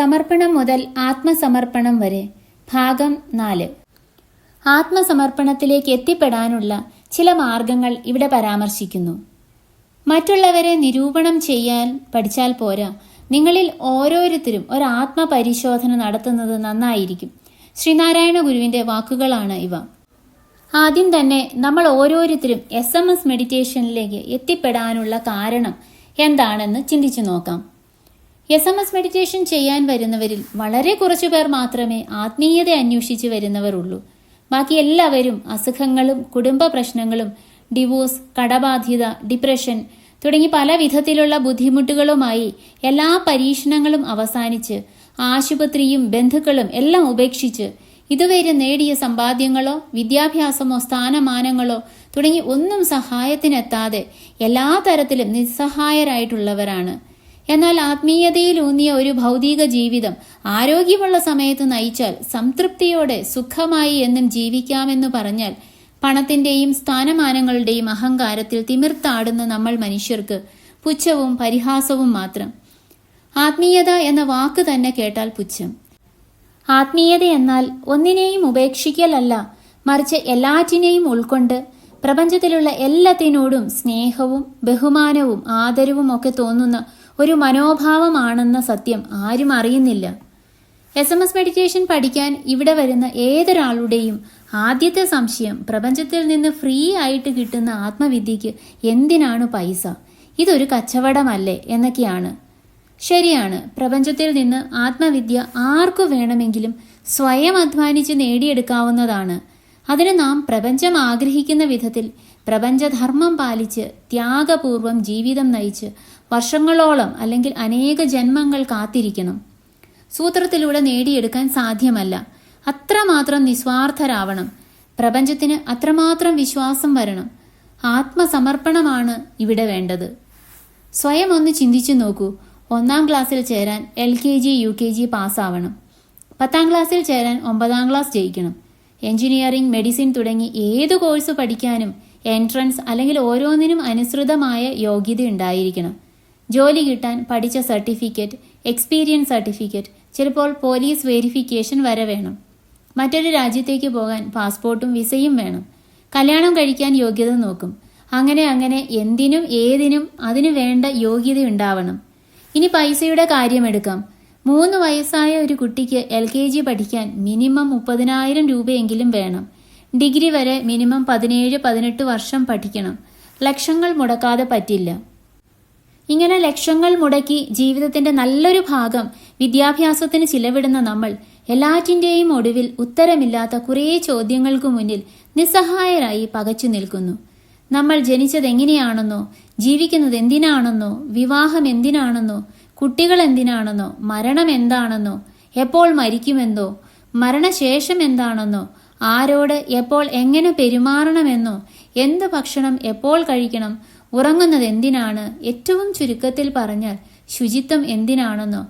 സമർപ്പണം മുതൽ ആത്മസമർപ്പണം വരെ. ഭാഗം നാല്. ആത്മസമർപ്പണത്തിലേക്ക് എത്തിപ്പെടാനുള്ള ചില മാർഗങ്ങൾ ഇവിടെ പരാമർശിക്കുന്നു. മറ്റുള്ളവരെ നിരൂപണം ചെയ്യാൻ പഠിച്ചാൽ പോരാ. നിങ്ങളിൽ ഓരോരുത്തരും ഒരു ആത്മപരിശോധന നടത്തുന്നത് നന്നായിരിക്കും. ശ്രീനാരായണ ഗുരുവിന്റെ വാക്കുകളാണ് ഇവ. ആദ്യം തന്നെ നമ്മൾ ഓരോരുത്തരും എസ് എം എസ് മെഡിറ്റേഷനിലേക്ക് എത്തിപ്പെടാനുള്ള കാരണം എന്താണെന്ന് ചിന്തിച്ചു നോക്കാം. എസ് എം എസ് മെഡിറ്റേഷൻ ചെയ്യാൻ വരുന്നവരിൽ വളരെ കുറച്ചു പേർ മാത്രമേ ആത്മീയത അന്വേഷിച്ച് വരുന്നവരുള്ളൂ. ബാക്കി എല്ലാവരും അസുഖങ്ങളും കുടുംബ പ്രശ്നങ്ങളും ഡിവോഴ്സ് കടബാധ്യത ഡിപ്രഷൻ തുടങ്ങി പല വിധത്തിലുള്ള ബുദ്ധിമുട്ടുകളുമായി എല്ലാ പരീക്ഷണങ്ങളും അവസാനിച്ച് ആശുപത്രിയും ബന്ധുക്കളും എല്ലാം ഉപേക്ഷിച്ച് ഇതുവരെ നേടിയ സമ്പാദ്യങ്ങളോ വിദ്യാഭ്യാസമോ സ്ഥാനമാനങ്ങളോ തുടങ്ങി ഒന്നും സഹായത്തിനെത്താതെ എല്ലാ തരത്തിലും നിസ്സഹായരായിട്ടുള്ളവരാണ്. എന്നാൽ ആത്മീയതയിലൂന്നിയ ഒരു ഭൗതിക ജീവിതം ആരോഗ്യമുള്ള സമയത്ത് നയിച്ചാൽ സംതൃപ്തിയോടെ സുഖമായി എന്നും ജീവിക്കാമെന്ന് പറഞ്ഞാൽ പണത്തിന്റെയും സ്ഥാനമാനങ്ങളുടെയും അഹങ്കാരത്തിൽ തിമിർത്താടുന്ന നമ്മൾ മനുഷ്യർക്ക് പുച്ഛവും പരിഹാസവും മാത്രം. ആത്മീയത എന്ന വാക്ക് തന്നെ കേട്ടാൽ പുച്ഛം. ആത്മീയത എന്നാൽ ഒന്നിനെയും ഉപേക്ഷിക്കലല്ല മറിച്ച് എല്ലാറ്റിനെയും ഉൾക്കൊണ്ട് പ്രപഞ്ചത്തിലുള്ള എല്ലാത്തിനോടും സ്നേഹവും ബഹുമാനവും ആദരവും ഒക്കെ തോന്നുന്ന ഒരു മനോഭാവമാണെന്ന സത്യം ആരും അറിയുന്നില്ല. എസ് എം എസ് മെഡിറ്റേഷൻ പഠിക്കാൻ ഇവിടെ വരുന്ന ഏതൊരാളുടെയും ആദ്യത്തെ സംശയം പ്രപഞ്ചത്തിൽ നിന്ന് ഫ്രീ ആയിട്ട് കിട്ടുന്ന ആത്മവിദ്യയ്ക്ക് എന്തിനാണ് പൈസ? ഇതൊരു കച്ചവടമല്ലേ എന്നൊക്കെയാണ്. ശരിയാണ് പ്രപഞ്ചത്തിൽ നിന്ന് ആത്മവിദ്യ ആർക്കു വേണമെങ്കിലും സ്വയം അധ്വാനിച്ച് നേടിയെടുക്കാവുന്നതാണ്. അതിന് നാം പ്രപഞ്ചം ആഗ്രഹിക്കുന്ന വിധത്തിൽ പ്രപഞ്ചധർമ്മം പാലിച്ച് ത്യാഗപൂർവം ജീവിതം നയിച്ച് വർഷങ്ങളോളം അല്ലെങ്കിൽ അനേക ജന്മങ്ങൾ കാത്തിരിക്കണം. സൂത്രത്തിലൂടെ നേടിയെടുക്കാൻ സാധ്യമല്ല. അത്രമാത്രം നിസ്വാർത്ഥരാവണം. പ്രപഞ്ചത്തിന് അത്രമാത്രം വിശ്വാസം വരണം. ആത്മസമർപ്പണമാണ് ഇവിടെ വേണ്ടത്. സ്വയം ഒന്ന് ചിന്തിച്ചു നോക്കൂ. ഒന്നാം ക്ലാസ്സിൽ ചേരാൻ L K G U K G പാസ്സാവണം. പത്താം ക്ലാസ്സിൽ ചേരാൻ ഒമ്പതാം ക്ലാസ് ജയിക്കണം. എഞ്ചിനീയറിംഗ് മെഡിസിൻ തുടങ്ങി ഏത് കോഴ്സ് പഠിക്കാനും എൻട്രൻസ് അല്ലെങ്കിൽ ഓരോന്നിനും അനുസൃതമായ യോഗ്യത ഉണ്ടായിരിക്കണം. ജോലി കിട്ടാൻ പഠിച്ച സർട്ടിഫിക്കറ്റ് എക്സ്പീരിയൻസ് സർട്ടിഫിക്കറ്റ് ചിലപ്പോൾ പോലീസ് വെരിഫിക്കേഷൻ വരെ വേണം. മറ്റൊരു രാജ്യത്തേക്ക് പോകാൻ പാസ്പോർട്ടും വിസയും വേണം. കല്യാണം കഴിക്കാൻ യോഗ്യത നോക്കും. അങ്ങനെ അങ്ങനെ എന്തിനും ഏതിനും അതിനു വേണ്ട യോഗ്യത ഉണ്ടാവണം. ഇനി പൈസയുടെ കാര്യമെടുക്കാം മൂന്ന് വയസ്സായ ഒരു കുട്ടിക്ക് എൽ കെ ജി പഠിക്കാൻ മിനിമം മുപ്പതിനായിരം രൂപയെങ്കിലും വേണം. ഡിഗ്രി വരെ മിനിമം പതിനേഴ് പതിനെട്ട് വർഷം പഠിക്കണം. ലക്ഷങ്ങൾ മുടക്കാതെ പറ്റില്ല. ഇങ്ങനെ ലക്ഷങ്ങൾ മുടക്കി ജീവിതത്തിന്റെ നല്ലൊരു ഭാഗം വിദ്യാഭ്യാസത്തിന് ചിലവിടുന്ന നമ്മൾ എല്ലാറ്റിന്റെയും ഒടുവിൽ ഉത്തരമില്ലാത്ത കുറേ ചോദ്യങ്ങൾക്കു മുന്നിൽ നിസ്സഹായരായി പകച്ചു നിൽക്കുന്നു. നമ്മൾ ജനിച്ചത് എങ്ങനെയാണെന്നോ ജീവിക്കുന്നത് എന്തിനാണെന്നോ വിവാഹം എന്തിനാണെന്നോ കുട്ടികൾ എന്തിനാണെന്നോ മരണം എന്താണെന്നോ എപ്പോൾ മരിക്കുമെന്നോ മരണശേഷം എന്താണെന്നോ ആരോട് എപ്പോൾ എങ്ങനെ പെരുമാറണമെന്നോ എന്ത് ഭക്ഷണം എപ്പോൾ കഴിക്കണം ഉറങ്ങുന്നത് എന്തിനാണ്? ഏറ്റവും ചുരുക്കത്തിൽ പറഞ്ഞാൽ ശുചിത്വം എന്തിനാണെന്നോ?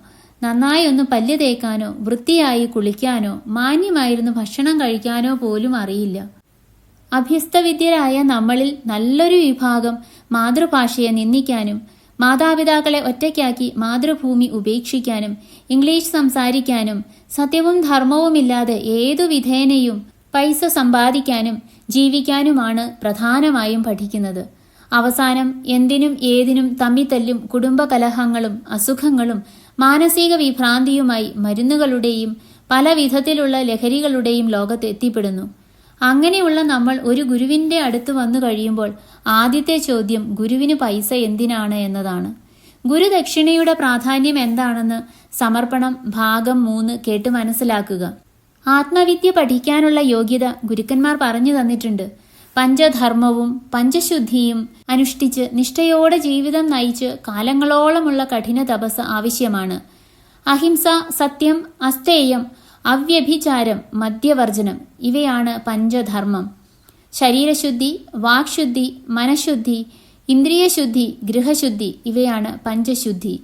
നന്നായി ഒന്ന് പല്ല് തേക്കാനോ വൃത്തിയായി കുളിക്കാനോ മാന്യമായിരുന്നു ഭക്ഷണം കഴിക്കാനോ പോലും അറിയില്ല. അഭ്യസ്തവിദ്യരായ നമ്മളിൽ നല്ലൊരു വിഭാഗം മാതൃഭാഷയെ നിന്ദിക്കാനും മാതാപിതാക്കളെ ഒറ്റയ്ക്കാക്കി മാതൃഭൂമി ഉപേക്ഷിക്കാനും ഇംഗ്ലീഷ് സംസാരിക്കാനും സത്യവും ധർമ്മവുമില്ലാതെ ഏതു വിധേനയും പൈസ സമ്പാദിക്കാനും ജീവിക്കാനുമാണ് പ്രധാനമായും പഠിക്കുന്നത്. അവസാനം എന്തിനും ഏതിനും തമ്മിത്തല്ലും കുടുംബകലഹങ്ങളും അസുഖങ്ങളും മാനസിക വിഭ്രാന്തിയുമായി മരുന്നുകളുടെയും പല വിധത്തിലുള്ള ലഹരികളുടെയും ലോകത്ത് എത്തിപ്പെടുന്നു. അങ്ങനെയുള്ള നമ്മൾ ഒരു ഗുരുവിന്റെ അടുത്ത് വന്നു കഴിയുമ്പോൾ ആദ്യത്തെ ചോദ്യം ഗുരുവിന് പൈസ എന്തിനാണ് എന്നതാണ്. ഗുരുദക്ഷിണയുടെ പ്രാധാന്യം എന്താണെന്ന് സമർപ്പണം ഭാഗം മൂന്ന് കേട്ട് മനസ്സിലാക്കുക. ആത്മവിദ്യ പഠിക്കാനുള്ള യോഗ്യത ഗുരുക്കന്മാർ പറഞ്ഞു തന്നിട്ടുണ്ട്. പഞ്ചധർമ്മവും പഞ്ചശുദ്ധിയും അനുഷ്ഠിച്ച് നിഷ്ഠയോടെ ജീവിതം നയിച്ച് കാലങ്ങളോളമുള്ള കഠിന തപസ് ആവശ്യമാണ്. അഹിംസ സത്യം അസ്തേയം അവ്യഭിചാരം മദ്യവർജനം ഇവയാണ് പഞ്ചധർമ്മം. ശരീരശുദ്ധി വാക്ശുദ്ധി മനഃശുദ്ധി ഇന്ദ്രിയശുദ്ധി ഗൃഹശുദ്ധി ഇവയാണ് പഞ്ചശുദ്ധി.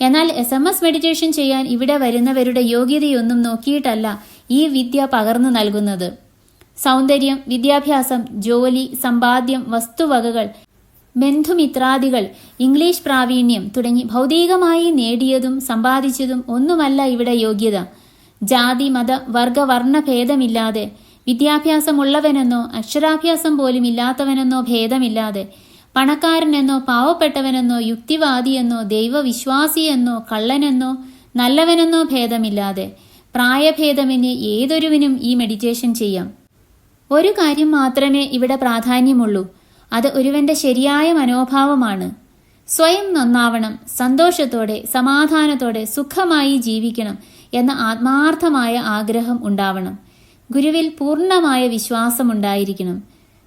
എന്നാൽ എസ് എം എസ് മെഡിറ്റേഷൻ ചെയ്യാൻ ഇവിടെ വരുന്നവരുടെ യോഗ്യതയൊന്നും നോക്കിയിട്ടല്ല ഈ വിദ്യ പകർന്നു നൽകുന്നത്. സൗന്ദര്യം വിദ്യാഭ്യാസം ജോലി സമ്പാദ്യം വസ്തുവകകൾ ബന്ധുമിത്രാദികൾ ഇംഗ്ലീഷ് പ്രാവീണ്യം തുടങ്ങി ഭൗതികമായി നേടിയതും സമ്പാദിച്ചതും ഒന്നുമല്ല ഇവിടെ യോഗ്യത. ജാതി മത വർഗ വർണ ഭേദമില്ലാതെ വിദ്യാഭ്യാസമുള്ളവനെന്നോ അക്ഷരാഭ്യാസം പോലും ഇല്ലാത്തവനെന്നോ ഭേദമില്ലാതെ പണക്കാരനെന്നോ പാവപ്പെട്ടവനെന്നോ യുക്തിവാദിയെന്നോ ദൈവവിശ്വാസിയെന്നോ കള്ളനെന്നോ നല്ലവനെന്നോ ഭേദമില്ലാതെ പ്രായഭേദമെന്ന് ഏതൊരുവിനും ഈ മെഡിറ്റേഷൻ ചെയ്യാം. ഒരു കാര്യം മാത്രമേ ഇവിടെ പ്രാധാന്യമുള്ളൂ. അത് ഒരുവന്റെ ശരിയായ മനോഭാവമാണ്. സ്വയം നന്നാവണം സന്തോഷത്തോടെ സമാധാനത്തോടെ സുഖമായി ജീവിക്കണം എന്ന ആത്മാർത്ഥമായ ആഗ്രഹം ഉണ്ടാവണം. ഗുരുവിൽ പൂർണമായ വിശ്വാസമുണ്ടായിരിക്കണം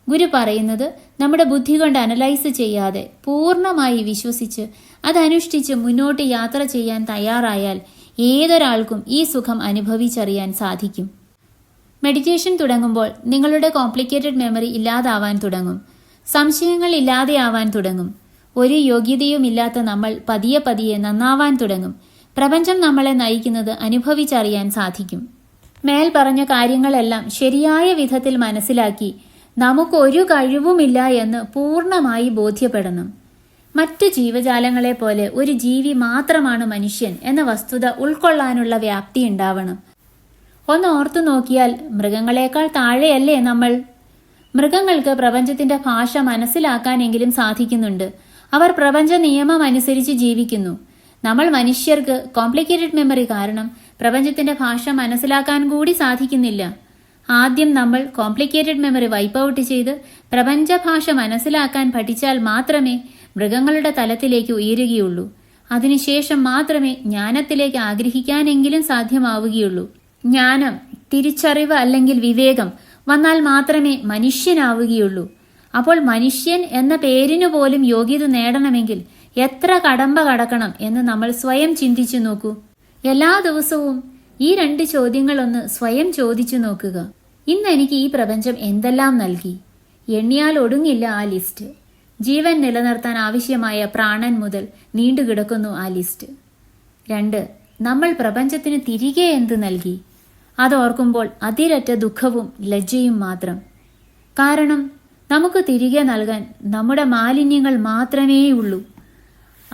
ഗുരു പറയുന്നത് നമ്മുടെ ബുദ്ധി കൊണ്ട് അനലൈസ് ചെയ്യാതെ പൂർണമായി വിശ്വസിച്ച് അതനുഷ്ഠിച്ച് മുന്നോട്ട് യാത്ര ചെയ്യാൻ തയ്യാറായാൽ ഏതൊരാൾക്കും ഈ സുഖം അനുഭവിച്ചറിയാൻ സാധിക്കും. മെഡിറ്റേഷൻ തുടങ്ങുമ്പോൾ നിങ്ങളുടെ കോംപ്ലിക്കേറ്റഡ് മെമ്മറി ഇല്ലാതാവാൻ തുടങ്ങും. സംശയങ്ങൾ ഇല്ലാതെയാവാൻ തുടങ്ങും. ഒരു യോഗ്യതയുമില്ലാത്ത നമ്മൾ പതിയെ പതിയെ നന്നാവാൻ തുടങ്ങും. പ്രപഞ്ചം നമ്മളെ നയിക്കുന്നത് അനുഭവിച്ചറിയാൻ സാധിക്കും. മേൽ പറഞ്ഞ കാര്യങ്ങളെല്ലാം ശരിയായ വിധത്തിൽ മനസ്സിലാക്കി നമുക്കൊരു കഴിവുമില്ല എന്ന് പൂർണമായി ബോധ്യപ്പെടണം. മറ്റു ജീവജാലങ്ങളെ പോലെ ഒരു ജീവി മാത്രമാണ് മനുഷ്യൻ എന്ന വസ്തുത ഉൾക്കൊള്ളാനുള്ള വ്യാപ്തി ഉണ്ടാവണം. ഒന്ന് ഓർത്തു നോക്കിയാൽ മൃഗങ്ങളെക്കാൾ താഴെയല്ലേ നമ്മൾ? മൃഗങ്ങൾക്ക് പ്രപഞ്ചത്തിന്റെ ഭാഷ മനസ്സിലാക്കാനെങ്കിലും സാധിക്കുന്നുണ്ട്. അവർ പ്രപഞ്ച നിയമം അനുസരിച്ച് ജീവിക്കുന്നു. നമ്മൾ മനുഷ്യർക്ക് കോംപ്ലിക്കേറ്റഡ് മെമ്മറി കാരണം പ്രപഞ്ചത്തിന്റെ ഭാഷ മനസ്സിലാക്കാൻ കൂടി സാധിക്കുന്നില്ല. ആദ്യം നമ്മൾ കോംപ്ലിക്കേറ്റഡ് മെമ്മറി വൈപ്പ് ഔട്ട് ചെയ്ത് പ്രപഞ്ച ഭാഷ മനസ്സിലാക്കാൻ പഠിച്ചാൽ മാത്രമേ മൃഗങ്ങളുടെ തലത്തിലേക്ക് ഉയരുകയുള്ളൂ. അതിനുശേഷം മാത്രമേ ജ്ഞാനത്തിലേക്ക് ആഗ്രഹിക്കാനെങ്കിലും സാധ്യമാവുകയുള്ളൂ. ജ്ഞാനം തിരിച്ചറിവ് അല്ലെങ്കിൽ വിവേകം വന്നാൽ മാത്രമേ മനുഷ്യനാവുകയുള്ളൂ. അപ്പോൾ മനുഷ്യൻ എന്ന പേരിനു പോലും യോഗ്യത നേടണമെങ്കിൽ എത്ര കടമ്പ കടക്കണം എന്ന് നമ്മൾ സ്വയം ചിന്തിച്ചു നോക്കൂ. എല്ലാ ദിവസവും ഈ രണ്ട് ചോദ്യങ്ങളൊന്ന് സ്വയം ചോദിച്ചു നോക്കുക. ഇന്ന് എനിക്ക് ഈ പ്രപഞ്ചം എന്തെല്ലാം നൽകി? എണ്ണിയാൽ ഒടുങ്ങില്ല ആ ലിസ്റ്റ്. ജീവൻ നിലനിർത്താൻ ആവശ്യമായ പ്രാണൻ മുതൽ നീണ്ടുകിടക്കുന്നു ആ ലിസ്റ്റ്. രണ്ട് നമ്മൾ പ്രപഞ്ചത്തിന് തിരികെ എന്ത് നൽകി? അതോർക്കുമ്പോൾ അതിരറ്റ ദുഃഖവും ലജ്ജയും മാത്രം. കാരണം നമുക്ക് തിരികെ നൽകാൻ നമ്മുടെ മാലിന്യങ്ങൾ മാത്രമേയുള്ളൂ.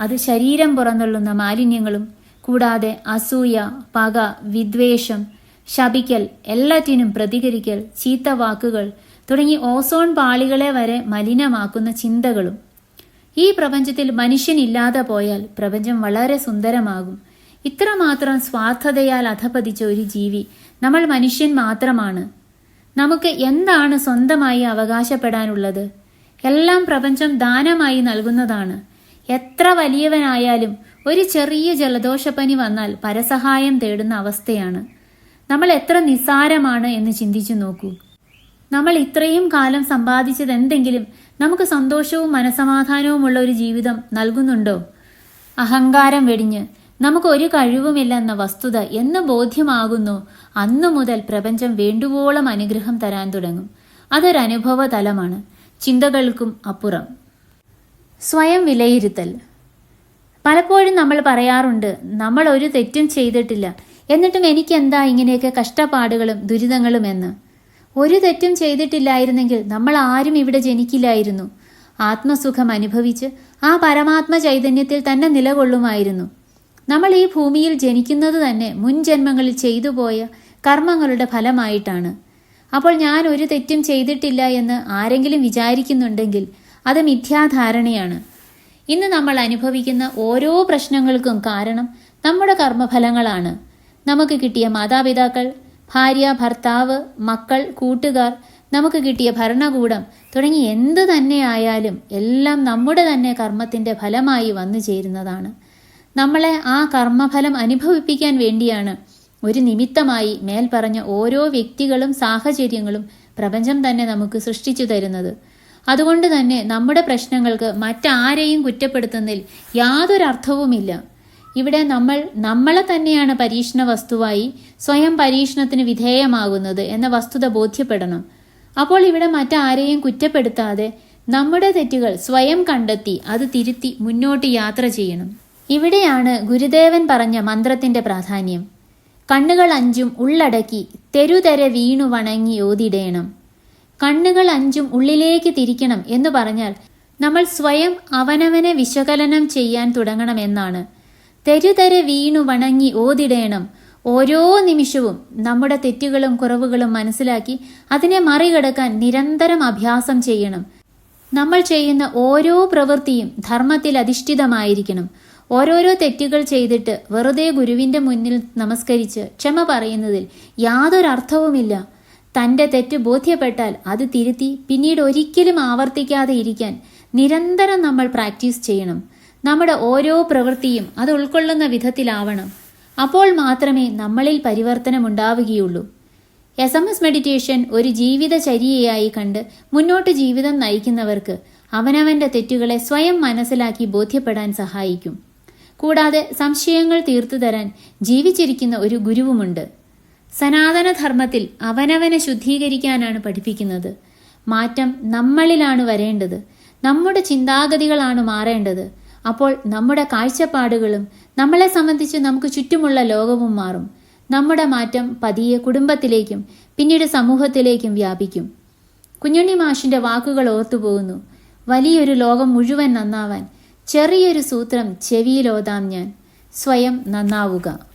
അത് ശരീരം പുറന്തള്ളുന്ന മാലിന്യങ്ങളും കൂടാതെ അസൂയ പക വിദ്വേഷം ശപിക്കൽ എല്ലാറ്റിനും പ്രതികരിക്കൽ ചീത്ത വാക്കുകൾ തുടങ്ങി ഓസോൺ പാളികളെ വരെ മലിനമാക്കുന്ന ചിന്തകളും. ഈ പ്രപഞ്ചത്തിൽ മനുഷ്യനില്ലാതെ പോയാൽ പ്രപഞ്ചം വളരെ സുന്ദരമാകും. ഇത്രമാത്രം സ്വാർത്ഥതയാൽ അധപതിച്ച ഒരു ജീവി നമ്മൾ മനുഷ്യൻ മാത്രമാണ്. നമുക്ക് എന്താണ് സ്വന്തമായി അവകാശപ്പെടാനുള്ളത്? എല്ലാം പ്രപഞ്ചം ദാനമായി നൽകുന്നതാണ്. എത്ര വലിയവനായാലും ഒരു ചെറിയ ജലദോഷപ്പനി വന്നാൽ പരസഹായം തേടുന്ന അവസ്ഥയാണ്. നമ്മൾ എത്ര നിസ്സാരമാണ് എന്ന് ചിന്തിച്ചു നോക്കൂ. നമ്മൾ ഇത്രയും കാലം സമ്പാദിച്ചത് എന്തെങ്കിലും നമുക്ക് സന്തോഷവും മനസമാധാനവുമുള്ള ഒരു ജീവിതം നൽകുന്നുണ്ടോ? അഹങ്കാരം വെടിഞ്ഞ് നമുക്ക് ഒരു കഴിവുമില്ലെന്ന വസ്തുത എന്ന് ബോധ്യമാകുന്നു. അന്നു മുതൽ പ്രപഞ്ചം വേണ്ടുവോളം അനുഗ്രഹം തരാൻ തുടങ്ങും. അതൊരനുഭവ തലമാണ് ചിന്തകൾക്കും അപ്പുറം. സ്വയം വിലയിരുത്തൽ. പലപ്പോഴും നമ്മൾ പറയാറുണ്ട് നമ്മൾ ഒരു തെറ്റും ചെയ്തിട്ടില്ല. എന്നിട്ടും എനിക്ക് എന്താ ഇങ്ങനെയൊക്കെ കഷ്ടപ്പാടുകളും ദുരിതങ്ങളും എന്ന്? ഒരു തെറ്റും ചെയ്തിട്ടില്ലായിരുന്നെങ്കിൽ നമ്മൾ ആരും ഇവിടെ ജനിക്കില്ലായിരുന്നു. ആത്മസുഖം അനുഭവിച്ച് ആ പരമാത്മ ചൈതന്യത്തിൽ തന്നെ നിലകൊള്ളുമായിരുന്നു. നമ്മൾ ഈ ഭൂമിയിൽ ജനിക്കുന്നത് തന്നെ മുൻ ജന്മങ്ങളിൽ ചെയ്തു പോയ കർമ്മങ്ങളുടെ ഫലമായിട്ടാണ്. അപ്പോൾ ഞാൻ ഒരു തെറ്റും ചെയ്തിട്ടില്ല എന്ന് ആരെങ്കിലും വിചാരിക്കുന്നുണ്ടെങ്കിൽ അത് മിഥ്യാധാരണയാണ്. ഇന്ന് നമ്മൾ അനുഭവിക്കുന്ന ഓരോ പ്രശ്നങ്ങൾക്കും കാരണം നമ്മുടെ കർമ്മഫലങ്ങളാണ്. നമുക്ക് കിട്ടിയ മാതാപിതാക്കൾ ഭാര്യ ഭർത്താവ് മക്കൾ കൂട്ടുകാർ നമുക്ക് കിട്ടിയ ഭരണകൂടം തുടങ്ങി എന്തു തന്നെയായാലും എല്ലാം നമ്മുടെ തന്നെ കർമ്മത്തിന്റെ ഫലമായി വന്നു ചേരുന്നതാണ്. നമ്മളെ ആ കർമ്മഫലം അനുഭവിപ്പിക്കാൻ വേണ്ടിയാണ്. ഒരു നിമിത്തമായി മേൽ പറഞ്ഞ ഓരോ വ്യക്തികളും സാഹചര്യങ്ങളും പ്രപഞ്ചം തന്നെ നമുക്ക് സൃഷ്ടിച്ചു തരുന്നത്. അതുകൊണ്ട് തന്നെ നമ്മുടെ പ്രശ്നങ്ങൾക്ക് മറ്റാരെയും കുറ്റപ്പെടുത്തുന്നതിൽ യാതൊരു അർത്ഥവുമില്ല. ഇവിടെ നമ്മൾ നമ്മളെ തന്നെയാണ് പരീക്ഷണ വസ്തുവായി സ്വയം പരീക്ഷണത്തിന് വിധേയമാകുന്നത് എന്ന വസ്തുത ബോധ്യപ്പെടണം. അപ്പോൾ ഇവിടെ മറ്റാരെയും കുറ്റപ്പെടുത്താതെ നമ്മുടെ തെറ്റുകൾ സ്വയം കണ്ടെത്തി അത് തിരുത്തി മുന്നോട്ട് യാത്ര ചെയ്യണം. ഇവിടെയാണ് ഗുരുദേവൻ പറഞ്ഞ മന്ത്രത്തിന്റെ പ്രാധാന്യം. കണ്ണുകൾ അഞ്ചും ഉള്ളടക്കി തെരുതെര വീണു വണങ്ങി ഓതിടേണം കണ്ണുകൾ അഞ്ചും ഉള്ളിലേക്ക് തിരിക്കണം എന്ന് പറഞ്ഞാൽ നമ്മൾ സ്വയം അവനവനെ വിശകലനം ചെയ്യാൻ തുടങ്ങണമെന്നാണ്. തെരുതരെ വീണു വണങ്ങി ഓതിടേണം. ഓരോ നിമിഷവും നമ്മുടെ തെറ്റുകളും കുറവുകളും മനസ്സിലാക്കി അതിനെ മറികടക്കാൻ നിരന്തരം അഭ്യാസം ചെയ്യണം. നമ്മൾ ചെയ്യുന്ന ഓരോ പ്രവൃത്തിയും ധർമ്മത്തിൽ അധിഷ്ഠിതമായിരിക്കണം. ഓരോരോ തെറ്റുകൾ ചെയ്തിട്ട് വെറുതെ ഗുരുവിന്റെ മുന്നിൽ നമസ്കരിച്ച് ക്ഷമ പറയുന്നതിൽ യാതൊരർത്ഥവുമില്ല തന്റെ തെറ്റ് ബോധ്യപ്പെട്ടാൽ അത് തിരുത്തി പിന്നീട് ഒരിക്കലും ആവർത്തിക്കാതെ ഇരിക്കാൻ നിരന്തരം നമ്മൾ പ്രാക്ടീസ് ചെയ്യണം. നമ്മുടെ ഓരോ പ്രവൃത്തിയും അത് ഉൾക്കൊള്ളുന്ന വിധത്തിലാവണം. അപ്പോൾ മാത്രമേ നമ്മളിൽ പരിവർത്തനം ഉണ്ടാവുകയുള്ളൂ. എസ് എം എസ് മെഡിറ്റേഷൻ ഒരു ജീവിതചര്യയായി കണ്ട് മുന്നോട്ട് ജീവിതം നയിക്കുന്നവർക്ക് അവനവന്റെ തെറ്റുകളെ സ്വയം മനസ്സിലാക്കി ബോധ്യപ്പെടാൻ സഹായിക്കും. കൂടാതെ സംശയങ്ങൾ തീർത്തു തരാൻ ജീവിച്ചിരിക്കുന്ന ഒരു ഗുരുവുമുണ്ട്. സനാതനധർമ്മത്തിൽ അവനവനെ ശുദ്ധീകരിക്കാനാണ് പഠിപ്പിക്കുന്നത്. മാറ്റം നമ്മളിലാണ് വരേണ്ടത്. നമ്മുടെ ചിന്താഗതികളാണ് മാറേണ്ടത്. അപ്പോൾ നമ്മുടെ കാഴ്ചപ്പാടുകളും നമ്മളെ സംബന്ധിച്ച് നമുക്ക് ചുറ്റുമുള്ള ലോകവും മാറും. നമ്മുടെ മാറ്റം പതിയെ കുടുംബത്തിലേക്കും പിന്നീട് സമൂഹത്തിലേക്കും വ്യാപിക്കും. കുഞ്ഞുണ്ണി മാഷിന്റെ വാക്കുകൾ ഓർത്തുപോകുന്നു. വലിയൊരു ലോകം മുഴുവൻ നന്നാവാൻ ചെറിയൊരു സൂത്രം ചെവിയിലോതാം ഞാൻ. സ്വയം നന്നാവുക.